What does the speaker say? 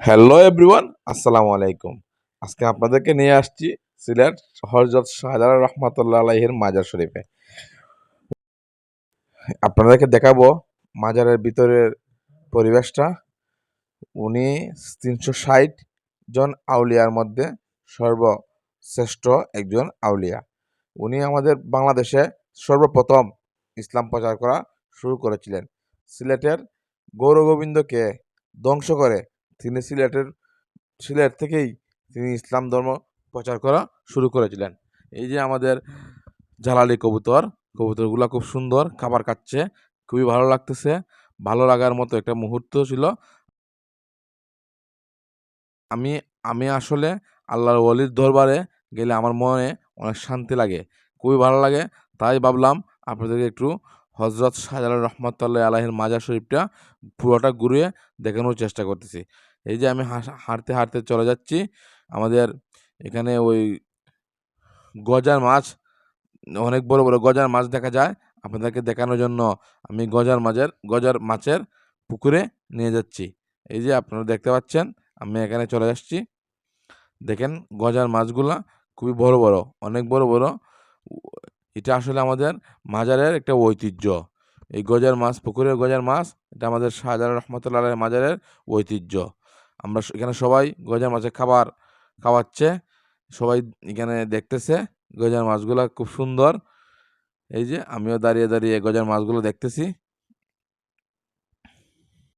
Hello everyone, আসসালামু আলাইকুম। আজকে আপনাদেরকে নিয়ে আসছি সিলেট হজরত শাহজালাল রহমাতুল্লাহ আলাইহির মাজার শরীফে। আপনাদেরকে দেখাবো মাজারের ভিতরের পরিবেশটা। উনি তিনশো ষাট জন আউলিয়ার মধ্যে সর্বশ্রেষ্ঠ একজন আউলিয়া। উনি আমাদের বাংলাদেশে সর্বপ্রথম ইসলাম প্রচার করা শুরু করেছিলেন। সিলেটের গৌরগোবিন্দকে ধ্বংস করে তিনি সিলেটের, সিলেট থেকেই তিনি ইসলাম ধর্ম প্রচার করা শুরু করেছিলেন। এই যে আমাদের জালালি কবুতর, কবুতরগুলো খুব সুন্দর, খাবার খাচ্ছে, খুবই ভালো লাগতেছে, ভালো লাগার মতো একটা মুহূর্ত ছিল। আমি আমি আসলে আল্লাহর ওলির দরবারে গেলে আমার মনে অনেক শান্তি লাগে, খুবই ভালো লাগে। তাই ভাবলাম আপনাদেরকে একটু হজরত শাহজালাল রহমতুল্লাহ আলাহির মাজার শরীফটা পুরোটা ঘুরিয়ে দেখানোর চেষ্টা করতেছি। এই যে আমি হাঁটতে হাঁটতে চলে যাচ্ছি, আমাদের এখানে ওই গজার মাছ, অনেক বড় বড় গজার মাছ দেখা যায়। আপনাদেরকে দেখানোর জন্য আমি গজার মাছের গজার মাছের পুকুরে নিয়ে যাচ্ছি। এই যে আপনারা দেখতে পাচ্ছেন, আমি এখানে চলে আসছি। দেখেন গজার মাছগুলা খুবই বড় বড়, অনেক বড় বড়। এটা আসলে আমাদের মাজারের একটা ঐতিহ্য। এই গজার মাছ, পুকুরের গজার মাছ, এটা আমাদের শাহজালাল রহমতুল্লাহ মাজারের ঐতিহ্য। আমরা এখানে সবাই গজার মাছের খাবার খাওয়াচ্ছে, সবাই এখানে দেখতেছে গজার মাছগুলো খুব সুন্দর। এই যে আমিও দাঁড়িয়ে দাঁড়িয়ে গজার মাছগুলো দেখতেছি।